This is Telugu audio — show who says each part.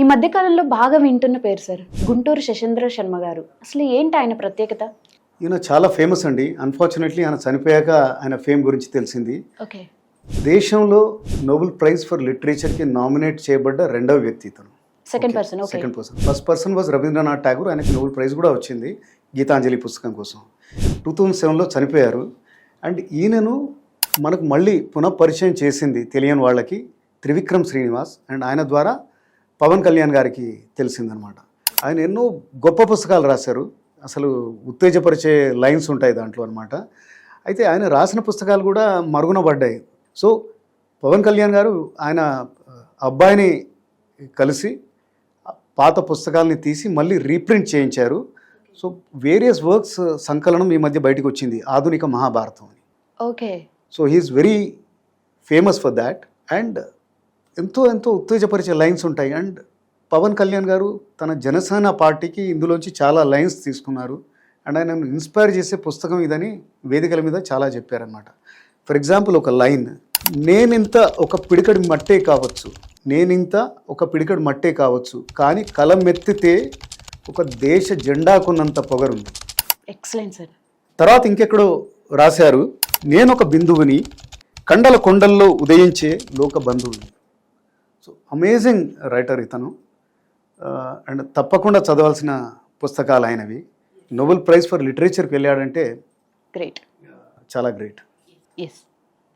Speaker 1: ఈ మధ్య కాలంలో బాగా వింటున్న పేరు సార్. గుంటూరు శశేంద్ర శర్మ గారు. అసలు ఏంటి ఆయన ప్రత్యేకత?
Speaker 2: ఈయన చాలా ఫేమస్ అండి. అన్ఫార్చునేట్లీ ఆయన చనిపోయాక ఆయన ఫేమ్ గురించి తెలిసింది.
Speaker 1: ఓకే.
Speaker 2: దేశంలో నోబెల్ ప్రైజ్ ఫర్ లిటరేచర్కి నామినేట్ చేయబడ్డ రెండవ వ్యక్తి ఇతను.
Speaker 1: Second person
Speaker 2: second person first person was Rabindranath Tagore ఆయనకి నోబెల్ ప్రైజ్ కూడా వచ్చింది గీతాంజలి పుస్తకం కోసం. టూ థౌజండ్ సెవెన్లో చనిపోయారు. అండ్ ఈయనను మనకు మళ్ళీ పునఃపరిచయం చేసింది తెలియని వాళ్ళకి త్రివిక్రమ్ శ్రీనివాస్. అండ్ ఆయన ద్వారా పవన్ కళ్యాణ్ గారికి తెలిసిందనమాట. ఆయన ఎన్నో గొప్ప పుస్తకాలు రాశారు. అసలు ఉత్తేజపరిచే లైన్స్ ఉంటాయి దాంట్లో అనమాట. అయితే ఆయన రాసిన పుస్తకాలు కూడా మరుగున పడ్డాయి. సో పవన్ కళ్యాణ్ గారు ఆయన అబ్బాయిని కలిసి పాత పుస్తకాలని తీసి మళ్ళీ రీప్రింట్ చేయించారు. సో వేరియస్ వర్క్స్ సంకలనం ఈ మధ్య బయటకు వచ్చింది. ఆధునిక మహాభారతం అని.
Speaker 1: Okay.
Speaker 2: So he's very famous for that. And ఎంతో ఎంతో ఉత్తేజపరిచే లైన్స్ ఉంటాయి. అండ్ పవన్ కళ్యాణ్ గారు తన జనసేన పార్టీకి ఇందులోంచి చాలా లైన్స్ తీసుకున్నారు. అండ్ ఆయన ఇన్స్పైర్ చేసే పుస్తకం ఇదని వేదికల మీద చాలా చెప్పారనమాట ఫర్ ఎగ్జాంపుల్ ఒక లైన్ నేనింత ఒక పిడికడి మట్టే కావచ్చు నేనింత ఒక పిడికడి మట్టే కావచ్చు కానీ కలం ఎత్తితే ఒక దేశ జెండాకున్నంత పొగరుంది.
Speaker 1: Excellent sir.
Speaker 2: తర్వాత ఇంకెక్కడో రాశారు నేను ఒక బిందువుని కండల కొండల్లో ఉదయించే లోక బంధువుని. సో అమేజింగ్ రైటర్ ఇతను. అండ్ తప్పకుండా చదవాల్సిన పుస్తకాలు ఆయనవి. నోబెల్ ప్రైజ్ ఫర్ లిటరేచర్కి వెళ్ళాడంటే
Speaker 1: గ్రేట్
Speaker 2: చాలా గ్రేట్
Speaker 1: ఎస్